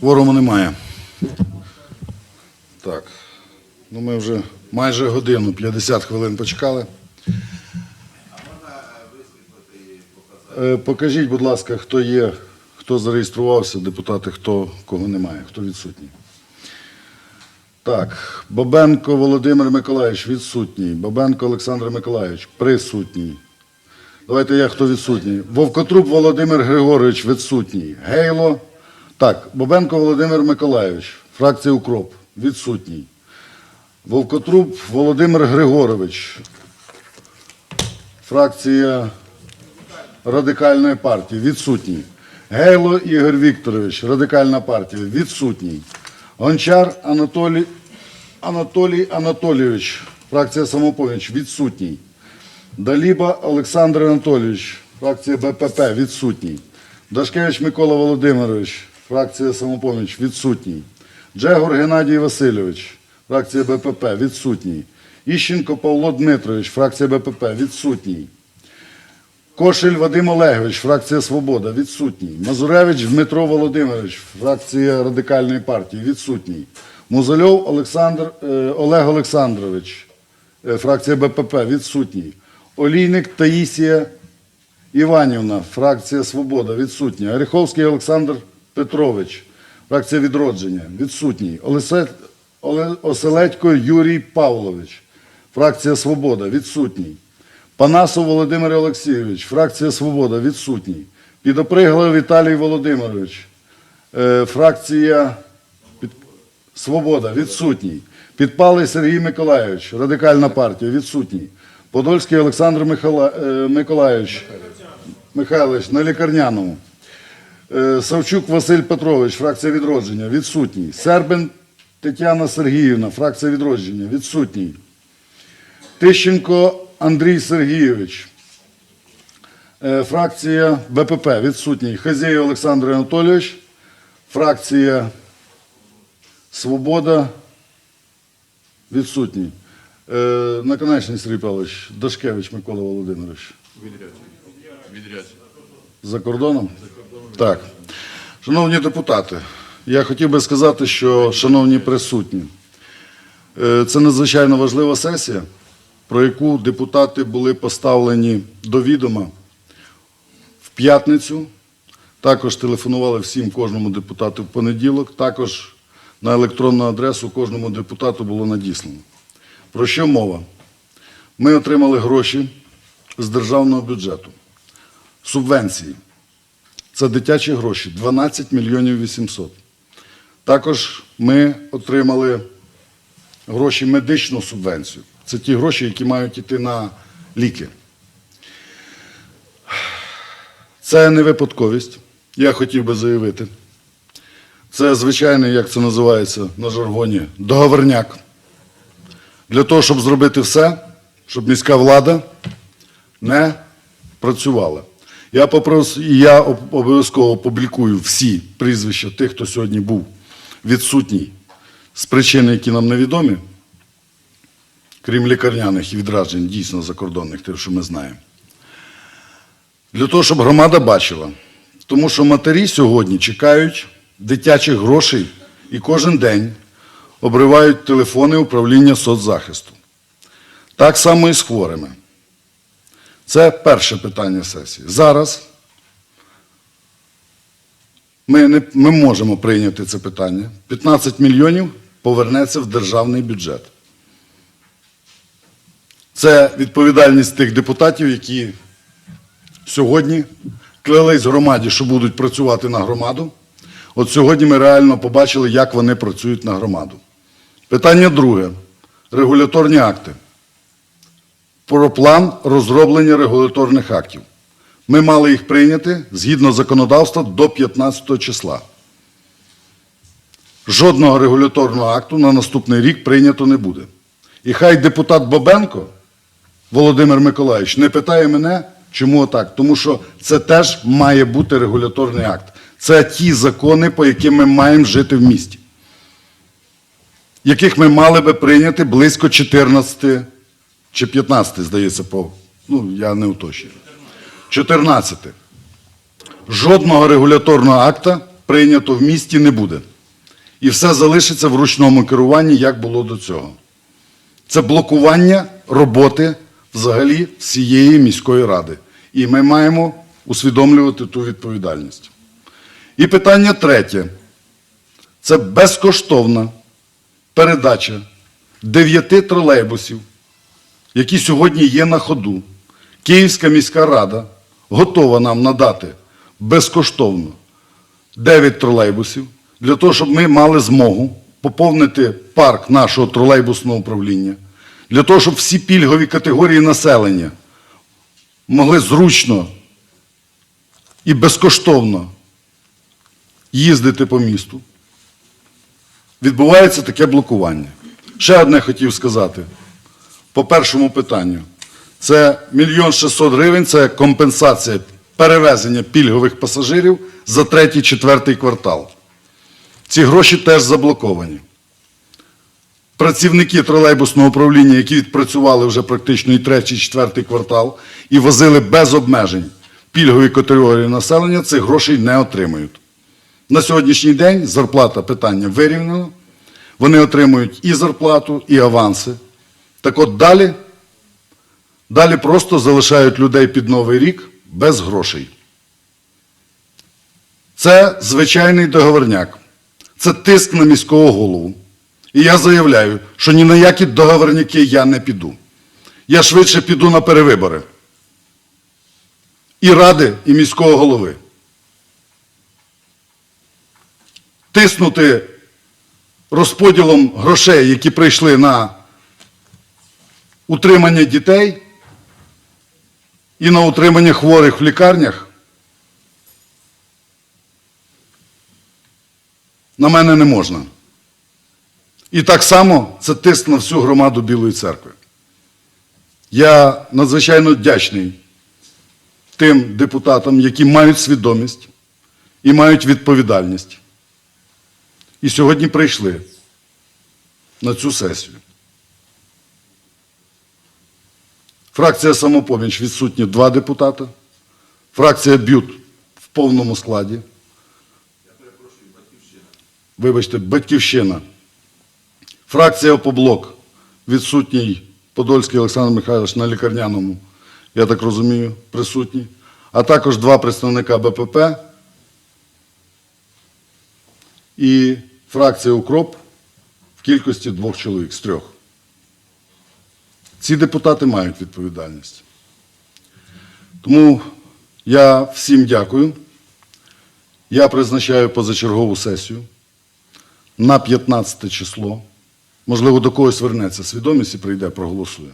Кворуму немає. Так. Ну ми вже майже годину, 50 хвилин почекали. Е, Покажіть, будь ласка, хто є, хто зареєструвався, депутати, хто кого немає, хто відсутній. Так, Бабенко Володимир Миколаївич відсутній. Бабенко Олександр Миколаївич присутній. Давайте я хто відсутній. Вовкотруб Володимир Григорович відсутній. Гейло. Так, Бабенко Володимир Миколаївич, фракція Укроп, відсутній. Вовкотруб Володимир Григорович, фракція Радикальної партії, відсутній. Гейло Ігор Вікторович, Радикальна партія, відсутній. Гончар Анатолій, Анатолій Анатолійович, фракція Самопоміч, відсутній. Даліба Олександр Анатолійович, фракція БПП, відсутній. Дашкевич Микола Володимирович, фракція Самопоміч, відсутній. Джегор Геннадій Васильович, фракція БПП, відсутній. Іщенко Павло Дмитрович, фракція БПП, відсутній. Кошель Вадим Олегович, фракція Свобода, відсутній. Мазуревич Дмитро Володимирович, фракція Радикальної партії, відсутній. Музальов Олександр, е, Олег Олександрович, е, фракція БПП, відсутній. Олійник Таїсія Іванівна, фракція Свобода, відсутня. Оріховський Олександр Петрович, фракція Відродження, відсутній. Оселедько Юрій Павлович, фракція Свобода, відсутній. Панасов Володимир Олексійович, фракція Свобода, відсутній. Підопригло Віталій Володимирович, е, фракція. Свобода, відсутній. Підпалий Сергій Миколайович, Радикальна партія, відсутній. Подольський Олександр е, Миколайович, Михайлович на лікарняному. Е, Савчук Василь Петрович, фракція відродження, відсутній. Сербин Тетяна Сергіївна, фракція відродження, відсутній. Тищенко Андрій Сергійович, е, фракція БПП, відсутній. Хазєй Олександр Анатолійович, фракція Свобода, відсутній. Е, Наконечний Сергій Павлович, Дашкевич Микола Володимирович. За кордоном? Так. Шановні депутати, я хотів би сказати, що, шановні присутні, е, це надзвичайно важлива сесія, про яку депутати були поставлені до відома в п'ятницю. Також телефонували всім кожному депутату в понеділок. Також на електронну адресу кожному депутату було надіслано. Про що мова? Ми отримали гроші з державного бюджету субвенції. Це дитячі гроші 12 мільйонів 800. Також ми отримали гроші медичну субвенцію. Це ті гроші, які мають йти на ліки. Це не випадковість, я хотів би заявити. Це звичайний, як це називається на жаргоні, договорняк. Для того, щоб зробити все, щоб міська влада не працювала. Я попрос... і я обов'язково опублікую всі прізвища тих, хто сьогодні був відсутній з причин, які нам невідомі, крім лікарняних і відраджень, дійсно закордонних, тих, що ми знаємо. Для того, щоб громада бачила. Тому що матері сьогодні чекають дитячих грошей і кожен день обривають телефони управління соцзахисту. Так само і з хворими. Це перше питання сесії. Зараз ми, не, ми можемо прийняти це питання. 15 мільйонів повернеться в державний бюджет. Це відповідальність тих депутатів, які сьогодні клялись громаді, що будуть працювати на громаду. От сьогодні ми реально побачили, як вони працюють на громаду. Питання друге. Регуляторні акти про план розроблення регуляторних актів. Ми мали їх прийняти згідно законодавства до 15 числа. Жодного регуляторного акту на наступний рік прийнято не буде. І хай депутат Бобенко Володимир Миколаївич не питає мене, чому так. Тому що це теж має бути регуляторний акт. Це ті закони, по яким ми маємо жити в місті, яких ми мали би прийняти близько 14 чи 15, здається, по Ну, я не уточнюю. 14. Жодного регуляторного акта прийнято в місті не буде. І все залишиться в ручному керуванні, як було до цього. Це блокування роботи взагалі всієї міської ради. І ми маємо усвідомлювати ту відповідальність. І питання третє. Це безкоштовна передача дев'яти тролейбусів, які сьогодні є на ходу. Київська міська рада готова нам надати безкоштовно 9 тролейбусів для того, щоб ми мали змогу поповнити парк нашого тролейбусного управління, для того, щоб всі пільгові категорії населення могли зручно і безкоштовно їздити по місту. Відбувається таке блокування. Ще одне хотів сказати по першому питанню. Це мільйон 600 гривень, це компенсація перевезення пільгових пасажирів за третій, четвертий квартал. Ці гроші теж заблоковані. Працівники тролейбусного управління, які відпрацювали вже практично і третій, четвертий квартал, і возили без обмежень пільгові категорії населення, цих грошей не отримують. На сьогоднішній день зарплата питання вирівняно. Вони отримують і зарплату, і аванси. Так от далі, далі просто залишають людей під Новий рік без грошей. Це звичайний договорняк. Це тиск на міського голову. І я заявляю, що ні на які договорняки я не піду. Я швидше піду на перевибори. І ради, і міського голови. Тиснути розподілом грошей, які прийшли на утримання дітей і на утримання хворих в лікарнях, на мене не можна. І так само це тиск на всю громаду Білої церкви. Я надзвичайно вдячний тим депутатам, які мають свідомість і мають відповідальність. І сьогодні прийшли на цю сесію. Фракція самопоміч відсутні два депутата. Фракція Бют в повному складі. Вибачте, Батьківщина. Фракція Опоблок відсутній Подольський Олександр Михайлович на лікарняному, я так розумію, присутній. А також два представника БПП і фракція Укроп в кількості двох чоловік з трьох. Ці депутати мають відповідальність. Тому я всім дякую. Я призначаю позачергову сесію на 15 число. Можливо, до когось вернеться свідомість і прийде, проголосує.